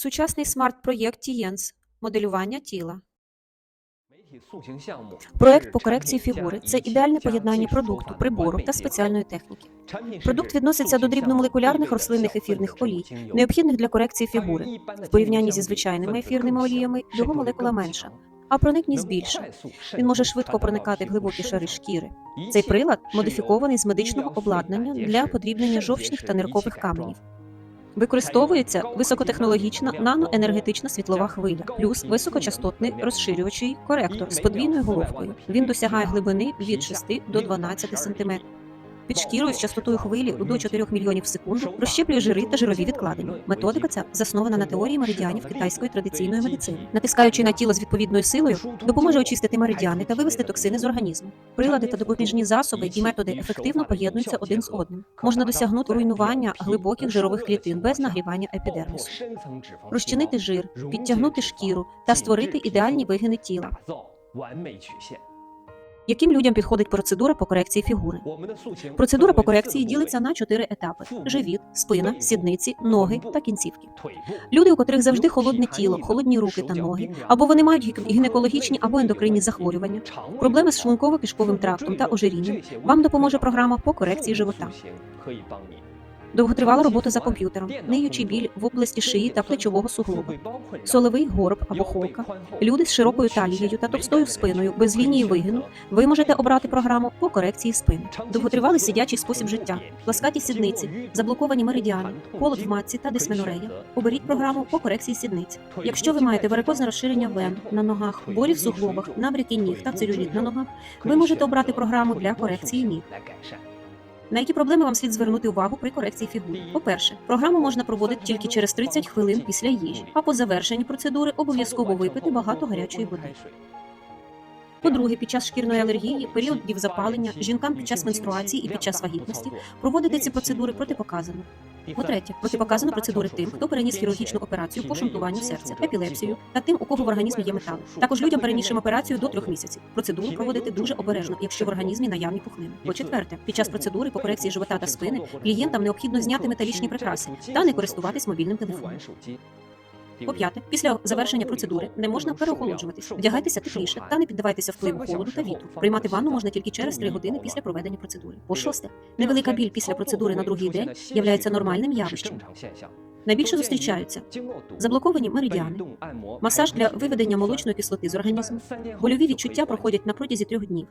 Сучасний смарт-проєкт Тієнс моделювання тіла. Проект по корекції фігури це ідеальне поєднання продукту, прибору та спеціальної техніки. Продукт відноситься до дрібномолекулярних рослинних ефірних олій, необхідних для корекції фігури. В порівнянні зі звичайними ефірними оліями його молекула менша, а проникність більша. Він може швидко проникати в глибокі шари шкіри. Цей прилад модифікований з медичного обладнання для подрібнення жовчних та ниркових каменів. Використовується високотехнологічна наноенергетична світлова хвиля, плюс високочастотний розширювачий коректор з подвійною головкою. Він досягає глибини від 6 до 12 см. Під шкірою з частотою хвилі до 4 мільйонів в секунду розщеплює жири та жирові відкладення. Методика ця заснована на теорії меридіанів китайської традиційної медицини. Натискаючи на тіло з відповідною силою, допоможе очистити меридіани та вивести токсини з організму. Прилади та допоміжні засоби і методи ефективно поєднуються один з одним. Можна досягнути руйнування глибоких жирових клітин без нагрівання епідермісу, розчинити жир, підтягнути шкіру та створити ідеальні вигини тіла. Яким людям підходить процедура по корекції фігури? Процедура по корекції ділиться на чотири етапи: живіт, спина, сідниці, ноги та кінцівки. Люди, у котрих завжди холодне тіло, холодні руки та ноги, або вони мають гінекологічні або ендокринні захворювання, проблеми з шлунково-кишковим трактом та ожирінням, вам допоможе програма по корекції живота. Довготривала робота за комп'ютером, ниючий біль в області шиї та плечового суглоба, соловий горб або холка, люди з широкою талією та товстою спиною без лінії вигину. Ви можете обрати програму по корекції спини. Довготривалий сидячий спосіб життя, пласкаті сідниці, заблоковані меридіани, холод в матці та дисменорея. Оберіть програму по корекції сідниць. Якщо ви маєте варикозне розширення вен на ногах, болі в суглобах, набряки ніг та целюліт на ногах, ви можете обрати програму для корекції ніг. На які проблеми вам слід звернути увагу при корекції фігури? По-перше, програму можна проводити тільки через 30 хвилин після їжі, а по завершенні процедури обов'язково випити багато гарячої води. По-друге, під час шкірної алергії, періодів запалення, жінкам під час менструації і під час вагітності проводити ці процедури протипоказано. По-третє, протипоказано процедури тим, хто переніс хірургічну операцію по шунтуванню серця, епілепсію та тим, у кого в організмі є метали. Також людям, перенісшим операцію до трьох місяців. Процедуру проводити дуже обережно, якщо в організмі наявні пухлини. По-четверте, під час процедури по корекції живота та спини клієнтам необхідно зняти металічні прикраси та не користуватись мобільним телефоном. По-п'яте, після завершення процедури не можна переохолоджуватись, вдягайтеся тепліше та не піддавайтеся впливу холоду та вітру. Приймати ванну можна тільки через 3 години після проведення процедури. По-шосте, невелика біль після процедури на другий день являється нормальним явищем. Найбільше зустрічаються заблоковані меридіани, масаж для виведення молочної кислоти з організму, больові відчуття проходять на протязі трьох днів.